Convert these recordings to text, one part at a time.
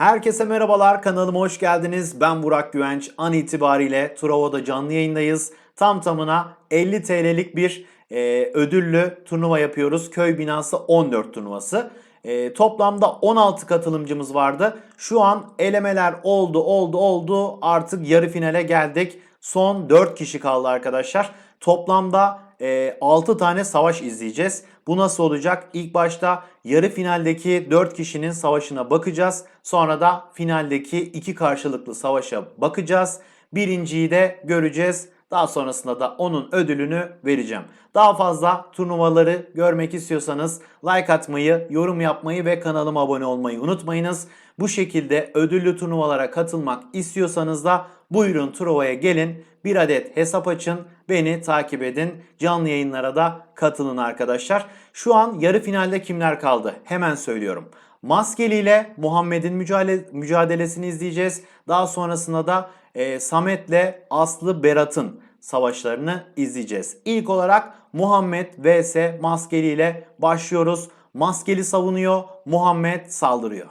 Herkese merhabalar kanalıma hoş geldiniz. Ben Burak Güvenç. An itibariyle Truvo'da canlı yayındayız. Tam tamına 50 TL'lik bir e, ödüllü turnuva yapıyoruz. Köy binası 14 turnuvası. E, toplamda 16 katılımcımız vardı. Şu an elemeler oldu oldu oldu artık yarı finale geldik. Son 4 kişi kaldı arkadaşlar. Toplamda e, 6 tane savaş izleyeceğiz. Bu nasıl olacak? İlk başta yarı finaldeki 4 kişinin savaşına bakacağız. Sonra da finaldeki 2 karşılıklı savaşa bakacağız. Birinciyi de göreceğiz. Daha sonrasında da onun ödülünü vereceğim. Daha fazla turnuvaları görmek istiyorsanız like atmayı, yorum yapmayı ve kanalıma abone olmayı unutmayınız. Bu şekilde ödüllü turnuvalara katılmak istiyorsanız da buyurun Truva'ya gelin. Bir adet hesap açın, beni takip edin. Canlı yayınlara da katılın arkadaşlar. Şu an yarı finalde kimler kaldı? Hemen söylüyorum. Maskeli ile Muhammed'in mücadele, mücadelesini izleyeceğiz. Daha sonrasında da e, Samet'le Aslı Berat'ın savaşlarını izleyeceğiz. İlk olarak Muhammed vs Maskeli ile başlıyoruz. Maskeli savunuyor, Muhammed saldırıyor.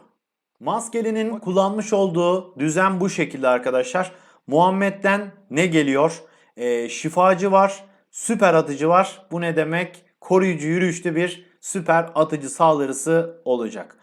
Maskeli'nin kullanmış olduğu düzen bu şekilde arkadaşlar. Muhammed'den ne geliyor? Ee, şifacı var, süper atıcı var. Bu ne demek? Koruyucu yürüyüşlü bir süper atıcı saldırısı olacak.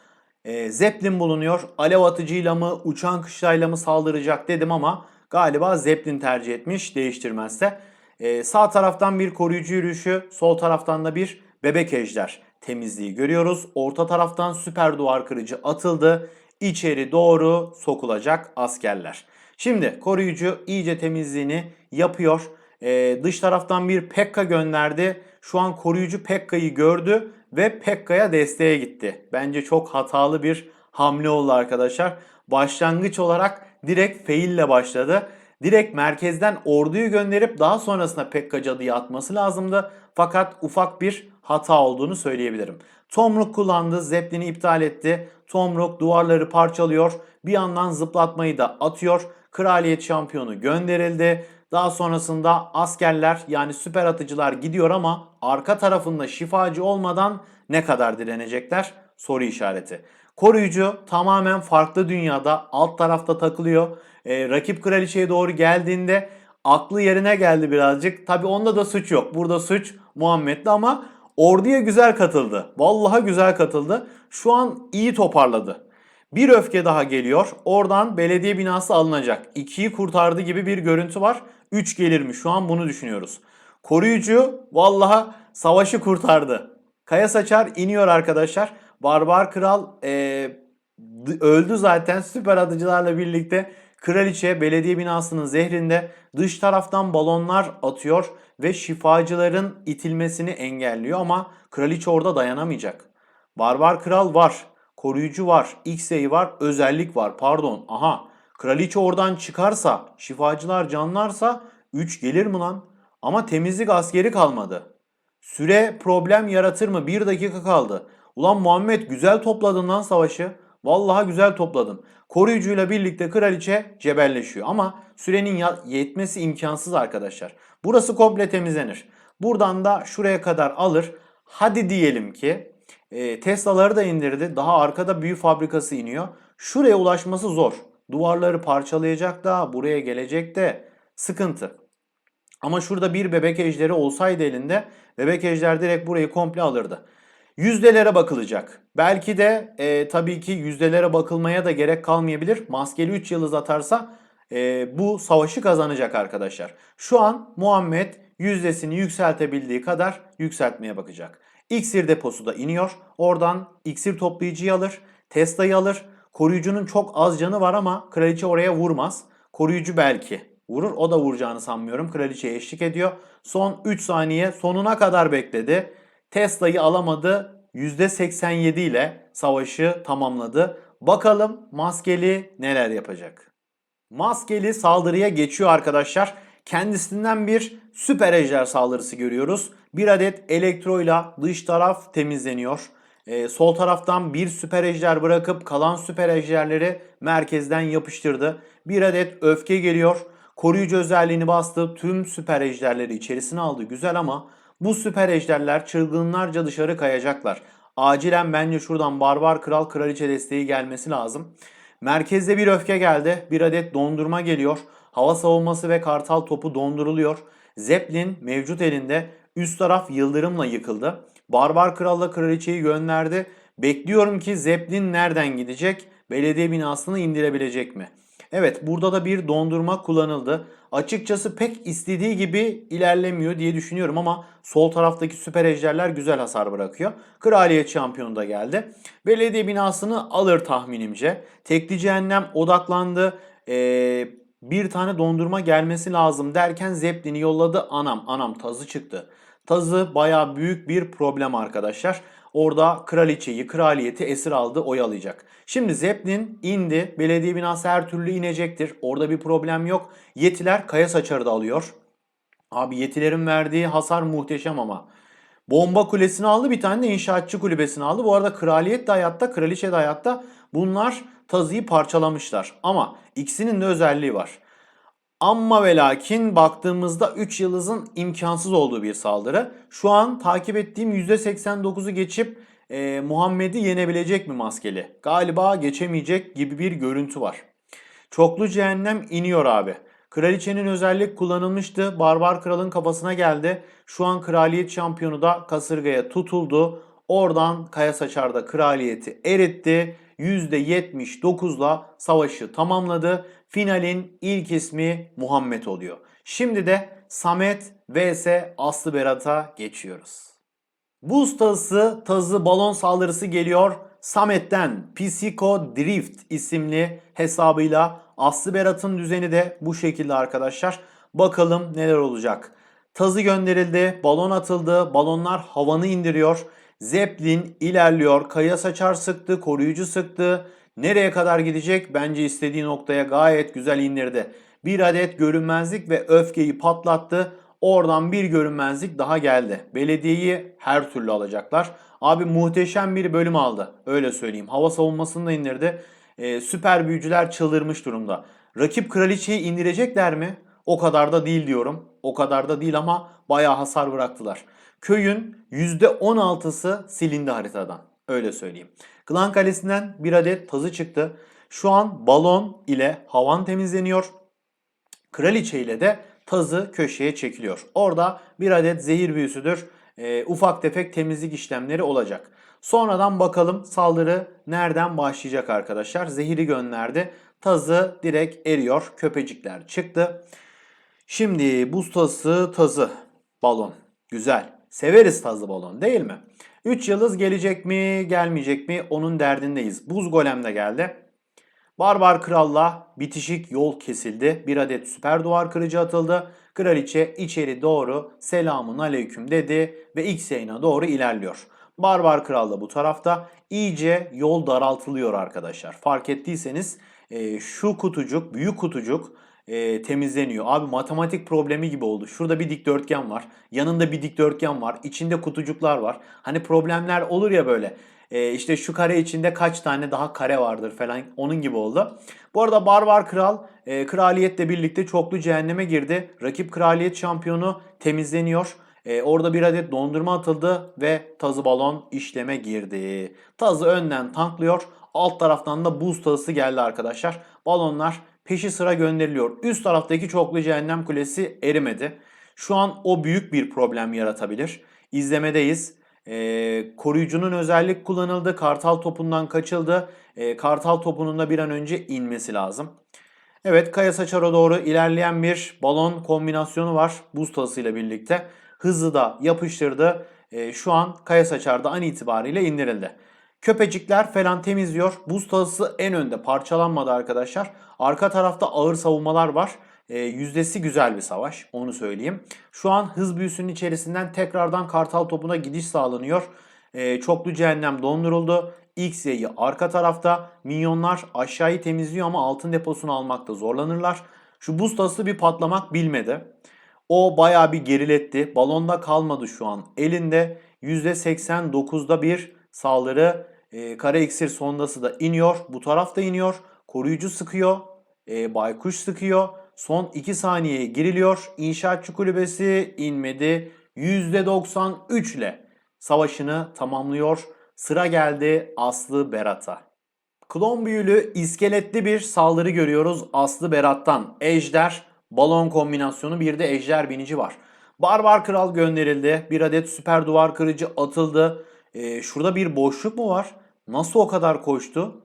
Ee, Zeppelin bulunuyor. Alev atıcıyla mı, uçan kışlayla mı saldıracak dedim ama galiba Zeppelin tercih etmiş değiştirmezse. Ee, sağ taraftan bir koruyucu yürüyüşü, sol taraftan da bir bebek ejder temizliği görüyoruz. Orta taraftan süper duvar kırıcı atıldı. İçeri doğru sokulacak askerler. Şimdi koruyucu iyice temizliğini yapıyor. Ee, dış taraftan bir Pekka gönderdi. Şu an koruyucu Pekka'yı gördü ve Pekka'ya desteğe gitti. Bence çok hatalı bir hamle oldu arkadaşlar. Başlangıç olarak direkt fail ile başladı. Direkt merkezden orduyu gönderip daha sonrasında Pekka cadıyı atması lazımdı. Fakat ufak bir hata olduğunu söyleyebilirim. Tomruk kullandı, Zeppelin'i iptal etti. Tomruk duvarları parçalıyor. Bir yandan zıplatmayı da atıyor. Kraliyet şampiyonu gönderildi. Daha sonrasında askerler yani süper atıcılar gidiyor ama arka tarafında şifacı olmadan ne kadar direnecekler? Soru işareti. Koruyucu tamamen farklı dünyada alt tarafta takılıyor. Ee, rakip kraliçeye doğru geldiğinde aklı yerine geldi birazcık. Tabi onda da suç yok. Burada suç Muhammed'de ama orduya güzel katıldı. Vallahi güzel katıldı. Şu an iyi toparladı. Bir öfke daha geliyor. Oradan belediye binası alınacak. 2'yi kurtardı gibi bir görüntü var. 3 gelir mi? Şu an bunu düşünüyoruz. Koruyucu vallahi savaşı kurtardı. Kaya Saçar iniyor arkadaşlar. Barbar Kral ee, öldü zaten süper atıcılarla birlikte. Kraliçe belediye binasının zehrinde dış taraftan balonlar atıyor ve şifacıların itilmesini engelliyor ama kraliçe orada dayanamayacak. Barbar Kral var. Koruyucu var. X-Ray var. Özellik var. Pardon. Aha. Kraliçe oradan çıkarsa, şifacılar canlarsa 3 gelir mi lan? Ama temizlik askeri kalmadı. Süre problem yaratır mı? 1 dakika kaldı. Ulan Muhammed güzel topladın lan savaşı. Vallahi güzel topladın. Koruyucuyla birlikte kraliçe cebelleşiyor. Ama sürenin yetmesi imkansız arkadaşlar. Burası komple temizlenir. Buradan da şuraya kadar alır. Hadi diyelim ki e, Tesla'ları da indirdi. Daha arkada büyü fabrikası iniyor. Şuraya ulaşması zor. Duvarları parçalayacak da buraya gelecek de sıkıntı. Ama şurada bir bebek ejderi olsaydı elinde bebek ejder direkt burayı komple alırdı. Yüzdelere bakılacak. Belki de e, tabii ki yüzdelere bakılmaya da gerek kalmayabilir. Maskeli 3 yıldız atarsa e, bu savaşı kazanacak arkadaşlar. Şu an Muhammed yüzdesini yükseltebildiği kadar yükseltmeye bakacak. İksir deposu da iniyor. Oradan iksir toplayıcıyı alır. Tesla'yı alır. Koruyucunun çok az canı var ama kraliçe oraya vurmaz. Koruyucu belki vurur. O da vuracağını sanmıyorum. Kraliçeye eşlik ediyor. Son 3 saniye sonuna kadar bekledi. Tesla'yı alamadı. %87 ile savaşı tamamladı. Bakalım maskeli neler yapacak? Maskeli saldırıya geçiyor arkadaşlar. Kendisinden bir süper ejder saldırısı görüyoruz. Bir adet elektroyla dış taraf temizleniyor. Ee, sol taraftan bir süper ejder bırakıp kalan süper ejderleri merkezden yapıştırdı. Bir adet öfke geliyor. Koruyucu özelliğini bastı. Tüm süper ejderleri içerisine aldı. Güzel ama bu süper ejderler çılgınlarca dışarı kayacaklar. Acilen bence şuradan barbar kral kraliçe desteği gelmesi lazım. Merkezde bir öfke geldi. Bir adet dondurma geliyor. Hava savunması ve kartal topu donduruluyor. Zeppelin mevcut elinde. Üst taraf yıldırımla yıkıldı. Barbar Kral'la kraliçeyi gönderdi. Bekliyorum ki Zeppelin nereden gidecek? Belediye binasını indirebilecek mi? Evet burada da bir dondurma kullanıldı. Açıkçası pek istediği gibi ilerlemiyor diye düşünüyorum ama sol taraftaki süper ejderler güzel hasar bırakıyor. Kraliyet şampiyonu da geldi. Belediye binasını alır tahminimce. Tekli cehennem odaklandı. Ee, bir tane dondurma gelmesi lazım derken Zeppelin'i yolladı. Anam anam tazı çıktı. Tazı baya büyük bir problem arkadaşlar. Orada kraliçeyi, kraliyeti esir aldı, oyalayacak. Şimdi Zeppelin indi. Belediye binası her türlü inecektir. Orada bir problem yok. Yetiler kaya saçarı da alıyor. Abi yetilerin verdiği hasar muhteşem ama. Bomba kulesini aldı bir tane de inşaatçı kulübesini aldı. Bu arada kraliyet de hayatta, kraliçe de hayatta. Bunlar tazıyı parçalamışlar. Ama ikisinin de özelliği var. Amma ve lakin baktığımızda 3 yıldızın imkansız olduğu bir saldırı. Şu an takip ettiğim %89'u geçip e, Muhammed'i yenebilecek mi maskeli? Galiba geçemeyecek gibi bir görüntü var. Çoklu cehennem iniyor abi. Kraliçenin özellik kullanılmıştı. Barbar kralın kafasına geldi. Şu an kraliyet şampiyonu da kasırgaya tutuldu. Oradan Kaya Saçar da kraliyeti eritti. %79'la savaşı tamamladı. Finalin ilk ismi Muhammed oluyor. Şimdi de Samet vs Aslı Berat'a geçiyoruz. Buz tazısı tazı balon saldırısı geliyor. Samet'ten Psycho Drift isimli hesabıyla Aslı Berat'ın düzeni de bu şekilde arkadaşlar. Bakalım neler olacak. Tazı gönderildi, balon atıldı, balonlar havanı indiriyor. Zeppelin ilerliyor, kaya saçar sıktı, koruyucu sıktı. Nereye kadar gidecek? Bence istediği noktaya gayet güzel indirdi. Bir adet görünmezlik ve öfkeyi patlattı. Oradan bir görünmezlik daha geldi. Belediyeyi her türlü alacaklar. Abi muhteşem bir bölüm aldı. Öyle söyleyeyim. Hava savunmasını da indirdi. Ee, süper büyücüler çıldırmış durumda. Rakip kraliçeyi indirecekler mi? O kadar da değil diyorum. O kadar da değil ama bayağı hasar bıraktılar. Köyün %16'sı silindi haritadan. Öyle söyleyeyim. Klan Kalesi'nden bir adet tazı çıktı. Şu an balon ile havan temizleniyor. Kraliçe ile de tazı köşeye çekiliyor. Orada bir adet zehir büyüsüdür. E, ufak tefek temizlik işlemleri olacak. Sonradan bakalım saldırı nereden başlayacak arkadaşlar. Zehiri gönderdi. Tazı direkt eriyor. Köpecikler çıktı. Şimdi buz tazı tazı balon. Güzel. Severiz tazı balon değil mi? 3 yıldız gelecek mi gelmeyecek mi onun derdindeyiz. Buz golem de geldi. Barbar kralla bitişik yol kesildi. Bir adet süper duvar kırıcı atıldı. Kraliçe içeri doğru selamun aleyküm dedi ve X yayına doğru ilerliyor. Barbar kral da bu tarafta iyice yol daraltılıyor arkadaşlar. Fark ettiyseniz şu kutucuk, büyük kutucuk e, temizleniyor. Abi matematik problemi gibi oldu. Şurada bir dikdörtgen var. Yanında bir dikdörtgen var. İçinde kutucuklar var. Hani problemler olur ya böyle. E, işte şu kare içinde kaç tane daha kare vardır falan onun gibi oldu. Bu arada Barbar Kral e, kraliyetle birlikte çoklu cehenneme girdi. Rakip kraliyet şampiyonu temizleniyor. E, orada bir adet dondurma atıldı ve tazı balon işleme girdi. Tazı önden tanklıyor. Alt taraftan da buz tazısı geldi arkadaşlar. Balonlar peşi sıra gönderiliyor. Üst taraftaki çoklu cehennem kulesi erimedi. Şu an o büyük bir problem yaratabilir. İzlemedeyiz. Ee, koruyucunun özellik kullanıldı. Kartal topundan kaçıldı. Ee, kartal topunun da bir an önce inmesi lazım. Evet Kaya Saçar'a doğru ilerleyen bir balon kombinasyonu var. Buz tasıyla birlikte. Hızlı da yapıştırdı. Ee, şu an Kaya Saçar'da an itibariyle indirildi. Köpecikler falan temizliyor. Buz tası en önde parçalanmadı arkadaşlar. Arka tarafta ağır savunmalar var. E, yüzdesi güzel bir savaş onu söyleyeyim. Şu an hız büyüsünün içerisinden tekrardan kartal topuna gidiş sağlanıyor. E, çoklu cehennem donduruldu. X yayı arka tarafta. Minyonlar aşağıyı temizliyor ama altın deposunu almakta zorlanırlar. Şu buz tası bir patlamak bilmedi. O bayağı bir geriletti. Balonda kalmadı şu an. Elinde %89'da bir saldırı. E, kara iksir sondası da iniyor. Bu tarafta iniyor. Koruyucu sıkıyor. E, baykuş sıkıyor. Son 2 saniyeye giriliyor. İnşaatçı kulübesi inmedi. %93 ile savaşını tamamlıyor. Sıra geldi Aslı Berat'a. Klon büyülü iskeletli bir saldırı görüyoruz Aslı Berat'tan. Ejder, balon kombinasyonu bir de ejder binici var. Barbar Kral gönderildi. Bir adet süper duvar kırıcı atıldı. Ee, şurada bir boşluk mu var? Nasıl o kadar koştu?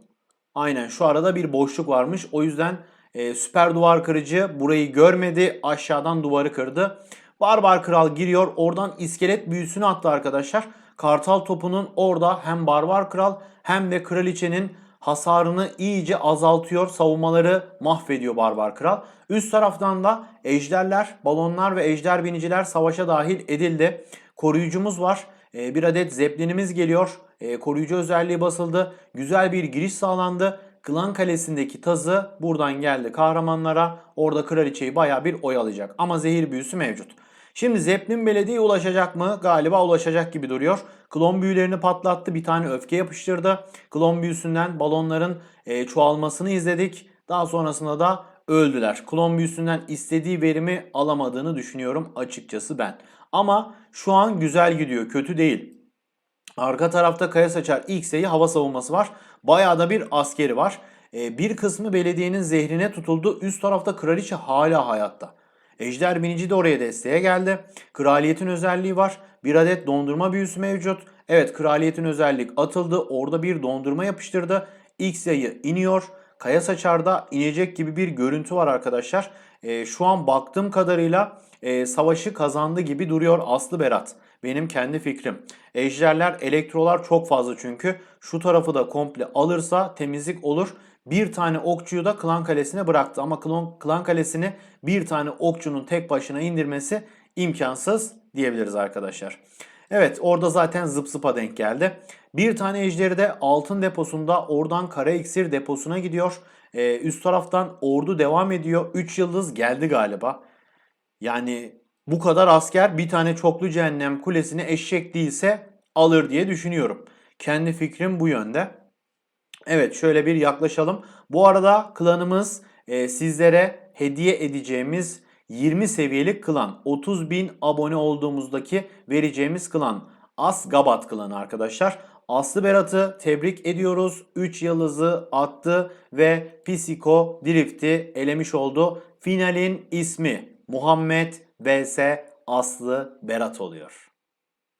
Aynen şu arada bir boşluk varmış. O yüzden e, süper duvar kırıcı burayı görmedi. Aşağıdan duvarı kırdı. Barbar Kral giriyor. Oradan iskelet büyüsünü attı arkadaşlar. Kartal topunun orada hem Barbar Kral hem de Kraliçenin hasarını iyice azaltıyor. Savunmaları mahvediyor Barbar Kral. Üst taraftan da ejderler, balonlar ve ejder biniciler savaşa dahil edildi. Koruyucumuz var. Ee, bir adet zeplinimiz geliyor. Ee, koruyucu özelliği basıldı. Güzel bir giriş sağlandı. Klan Kalesi'ndeki tazı buradan geldi kahramanlara. Orada kraliçeyi baya bir oyalayacak. Ama zehir büyüsü mevcut. Şimdi Zeppelin Belediye ulaşacak mı? Galiba ulaşacak gibi duruyor. Klon büyülerini patlattı. Bir tane öfke yapıştırdı. Klon büyüsünden balonların e, çoğalmasını izledik. Daha sonrasında da öldüler. Klon büyüsünden istediği verimi alamadığını düşünüyorum açıkçası ben. Ama şu an güzel gidiyor. Kötü değil. Arka tarafta Kaya Saçar X'e'yi hava savunması var. Bayağı da bir askeri var. E, bir kısmı belediyenin zehrine tutuldu. Üst tarafta kraliçe hala hayatta. Ejder binici de oraya desteğe geldi. Kraliyetin özelliği var. Bir adet dondurma büyüsü mevcut. Evet kraliyetin özellik atıldı. Orada bir dondurma yapıştırdı. X yayı iniyor. Kaya saçarda inecek gibi bir görüntü var arkadaşlar. E, şu an baktığım kadarıyla e, savaşı kazandı gibi duruyor Aslı Berat. Benim kendi fikrim. Ejderler, elektrolar çok fazla çünkü. Şu tarafı da komple alırsa temizlik olur. Bir tane okçuyu da klan kalesine bıraktı. Ama klan, klan kalesini bir tane okçunun tek başına indirmesi imkansız diyebiliriz arkadaşlar. Evet orada zaten zıp zıpa denk geldi. Bir tane ejderi de altın deposunda oradan kara iksir deposuna gidiyor. Ee, üst taraftan ordu devam ediyor. 3 yıldız geldi galiba. Yani bu kadar asker bir tane çoklu cehennem kulesini eşek değilse alır diye düşünüyorum. Kendi fikrim bu yönde. Evet şöyle bir yaklaşalım. Bu arada klanımız e, sizlere hediye edeceğimiz 20 seviyelik klan. 30 bin abone olduğumuzdaki vereceğimiz klan. Asgabat klanı arkadaşlar. Aslı Berat'ı tebrik ediyoruz. 3 yıldızı attı ve Psiko Drift'i elemiş oldu. Finalin ismi Muhammed vs Aslı Berat oluyor.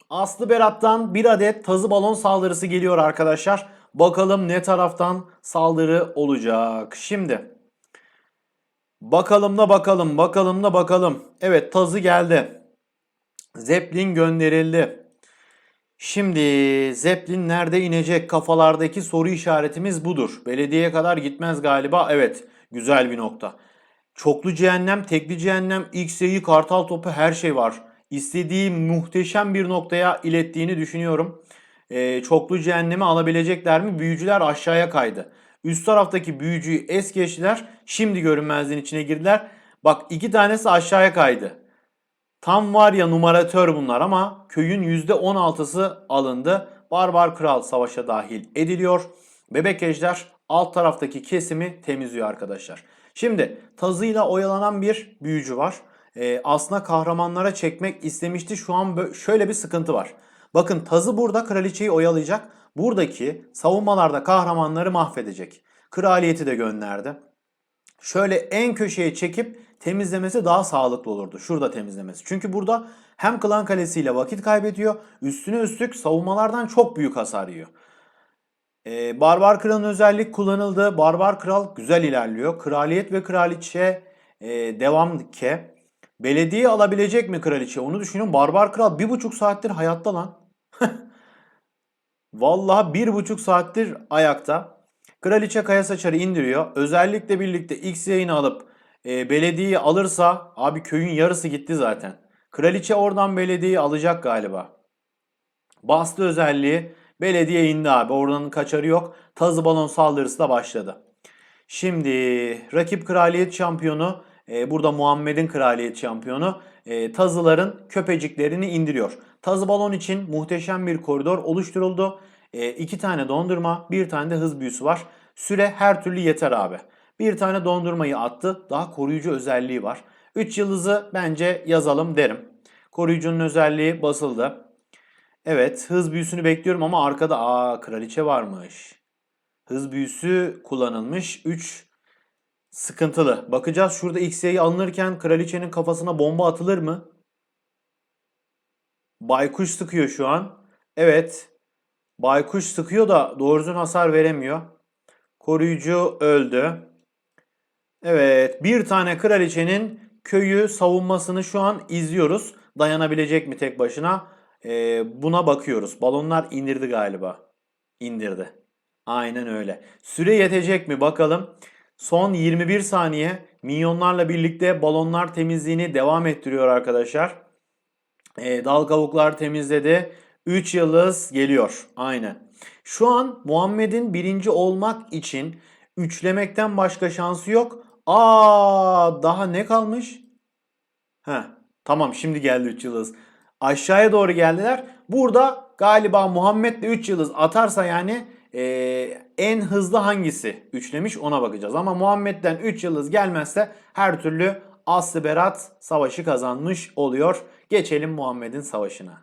Aslı Berat'tan bir adet tazı balon saldırısı geliyor arkadaşlar. Bakalım ne taraftan saldırı olacak. Şimdi bakalım da bakalım bakalım da bakalım. Evet tazı geldi. Zeppelin gönderildi. Şimdi Zeppelin nerede inecek? Kafalardaki soru işaretimiz budur. Belediyeye kadar gitmez galiba. Evet güzel bir nokta. Çoklu cehennem, tekli cehennem, X-Yayı, kartal topu her şey var. İstediği muhteşem bir noktaya ilettiğini düşünüyorum. Ee, çoklu cehennemi alabilecekler mi? Büyücüler aşağıya kaydı. Üst taraftaki büyücüyü es geçtiler. Şimdi görünmezliğin içine girdiler. Bak iki tanesi aşağıya kaydı. Tam var ya numaratör bunlar ama köyün %16'sı alındı. Barbar Kral savaşa dahil ediliyor. Bebek Ejder alt taraftaki kesimi temizliyor arkadaşlar. Şimdi tazıyla oyalanan bir büyücü var. Ee, aslında kahramanlara çekmek istemişti. Şu an şöyle bir sıkıntı var. Bakın tazı burada kraliçeyi oyalayacak. Buradaki savunmalarda kahramanları mahvedecek. Kraliyeti de gönderdi. Şöyle en köşeye çekip temizlemesi daha sağlıklı olurdu. Şurada temizlemesi. Çünkü burada hem klan kalesiyle vakit kaybediyor. Üstüne üstlük savunmalardan çok büyük hasar yiyor. Ee, Barbar Kral'ın özellik kullanıldı. Barbar Kral güzel ilerliyor. Kraliyet ve kraliçe e, devam ke. Belediye alabilecek mi kraliçe? Onu düşünün. Barbar Kral bir buçuk saattir hayatta lan. Vallahi bir buçuk saattir ayakta. Kraliçe Kaya Saçar'ı indiriyor. Özellikle birlikte X yayını alıp e, belediyeyi alırsa abi köyün yarısı gitti zaten. Kraliçe oradan belediyeyi alacak galiba. Bastı özelliği. Belediye indi abi. Oradan kaçarı yok. Tazı balon saldırısı da başladı. Şimdi rakip kraliyet şampiyonu e, burada Muhammed'in kraliyet şampiyonu e, tazıların köpeciklerini indiriyor. Tazı balon için muhteşem bir koridor oluşturuldu. E, iki tane dondurma, bir tane de hız büyüsü var. Süre her türlü yeter abi. Bir tane dondurmayı attı. Daha koruyucu özelliği var. 3 yıldızı bence yazalım derim. Koruyucunun özelliği basıldı. Evet hız büyüsünü bekliyorum ama arkada aa kraliçe varmış. Hız büyüsü kullanılmış. 3 sıkıntılı. Bakacağız şurada X'ye alınırken kraliçenin kafasına bomba atılır mı? Baykuş sıkıyor şu an. Evet. Baykuş sıkıyor da doğru düzgün hasar veremiyor. Koruyucu öldü. Evet. Bir tane kraliçenin köyü savunmasını şu an izliyoruz. Dayanabilecek mi tek başına? Ee, buna bakıyoruz. Balonlar indirdi galiba. İndirdi. Aynen öyle. Süre yetecek mi bakalım. Son 21 saniye minyonlarla birlikte balonlar temizliğini devam ettiriyor arkadaşlar. Ee, dal kavuklar temizledi. 3 yıldız geliyor. Aynen. Şu an Muhammed'in birinci olmak için üçlemekten başka şansı yok. Aa daha ne kalmış? Heh, tamam şimdi geldi 3 yıldız. Aşağıya doğru geldiler. Burada galiba Muhammed de 3 yıldız atarsa yani eee, en hızlı hangisi üçlemiş ona bakacağız. Ama Muhammed'den 3 yıldız gelmezse her türlü Aslı Berat savaşı kazanmış oluyor. Geçelim Muhammed'in savaşına.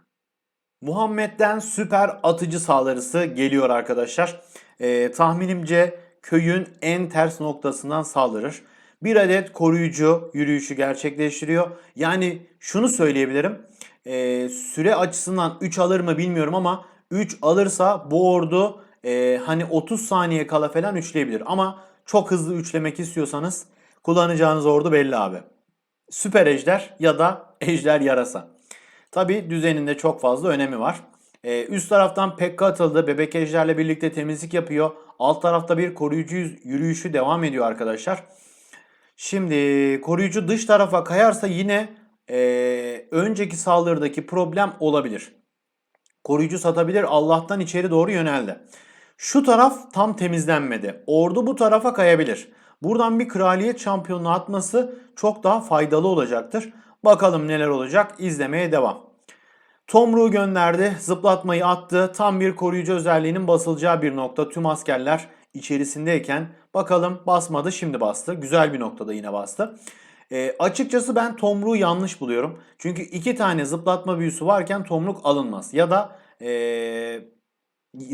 Muhammed'den süper atıcı saldırısı geliyor arkadaşlar. Ee, tahminimce köyün en ters noktasından saldırır. Bir adet koruyucu yürüyüşü gerçekleştiriyor. Yani şunu söyleyebilirim. Ee, süre açısından 3 alır mı bilmiyorum ama 3 alırsa bu ordu e, hani 30 saniye kala falan üçleyebilir. Ama çok hızlı üçlemek istiyorsanız kullanacağınız ordu belli abi. Süper ejder ya da ejder yarasa. Tabi düzeninde çok fazla önemi var. Ee, üst taraftan Pekka atıldı. Bebek ejderle birlikte temizlik yapıyor. Alt tarafta bir koruyucu yürüyüşü devam ediyor arkadaşlar. Şimdi koruyucu dış tarafa kayarsa yine ee, önceki saldırıdaki problem olabilir. Koruyucu satabilir. Allah'tan içeri doğru yöneldi. Şu taraf tam temizlenmedi. Ordu bu tarafa kayabilir. Buradan bir kraliyet şampiyonluğu atması çok daha faydalı olacaktır. Bakalım neler olacak. İzlemeye devam. Tomruğu gönderdi. Zıplatmayı attı. Tam bir koruyucu özelliğinin basılacağı bir nokta. Tüm askerler içerisindeyken bakalım basmadı şimdi bastı. Güzel bir noktada yine bastı. Ee, açıkçası ben tomruğu yanlış buluyorum. Çünkü iki tane zıplatma büyüsü varken tomruk alınmaz. Ya da ee,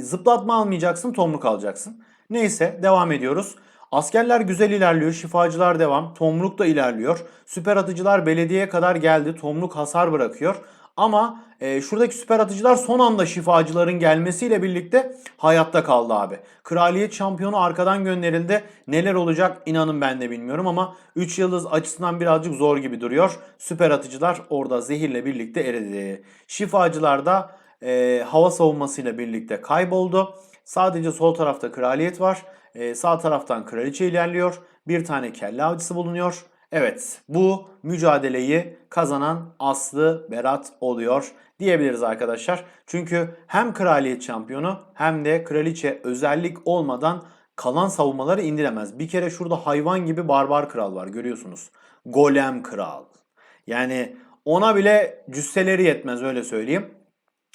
zıplatma almayacaksın tomruk alacaksın. Neyse devam ediyoruz. Askerler güzel ilerliyor. Şifacılar devam. Tomruk da ilerliyor. Süper atıcılar belediyeye kadar geldi. Tomruk hasar bırakıyor. Ama e, şuradaki süper atıcılar son anda şifacıların gelmesiyle birlikte hayatta kaldı abi. Kraliyet şampiyonu arkadan gönderildi. Neler olacak inanın ben de bilmiyorum ama 3 yıldız açısından birazcık zor gibi duruyor. Süper atıcılar orada zehirle birlikte eridi. Şifacılar da e, hava savunmasıyla birlikte kayboldu. Sadece sol tarafta kraliyet var. E, sağ taraftan kraliçe ilerliyor. Bir tane kelle avcısı bulunuyor. Evet bu mücadeleyi kazanan Aslı Berat oluyor diyebiliriz arkadaşlar. Çünkü hem kraliyet şampiyonu hem de kraliçe özellik olmadan kalan savunmaları indiremez. Bir kere şurada hayvan gibi barbar kral var görüyorsunuz. Golem kral. Yani ona bile cüsseleri yetmez öyle söyleyeyim.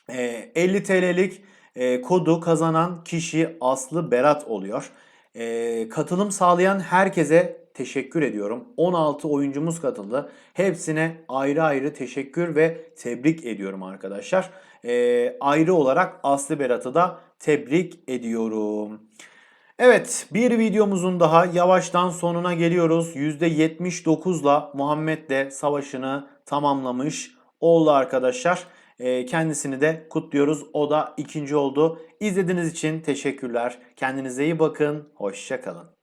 Ee, 50 TL'lik e, kodu kazanan kişi Aslı Berat oluyor. Ee, katılım sağlayan herkese teşekkür ediyorum. 16 oyuncumuz katıldı. Hepsine ayrı ayrı teşekkür ve tebrik ediyorum arkadaşlar. Ee, ayrı olarak Aslı Berat'ı da tebrik ediyorum. Evet bir videomuzun daha yavaştan sonuna geliyoruz. %79'la Muhammed de savaşını tamamlamış oldu arkadaşlar. Ee, Kendisini de kutluyoruz. O da ikinci oldu. İzlediğiniz için teşekkürler. Kendinize iyi bakın. Hoşçakalın.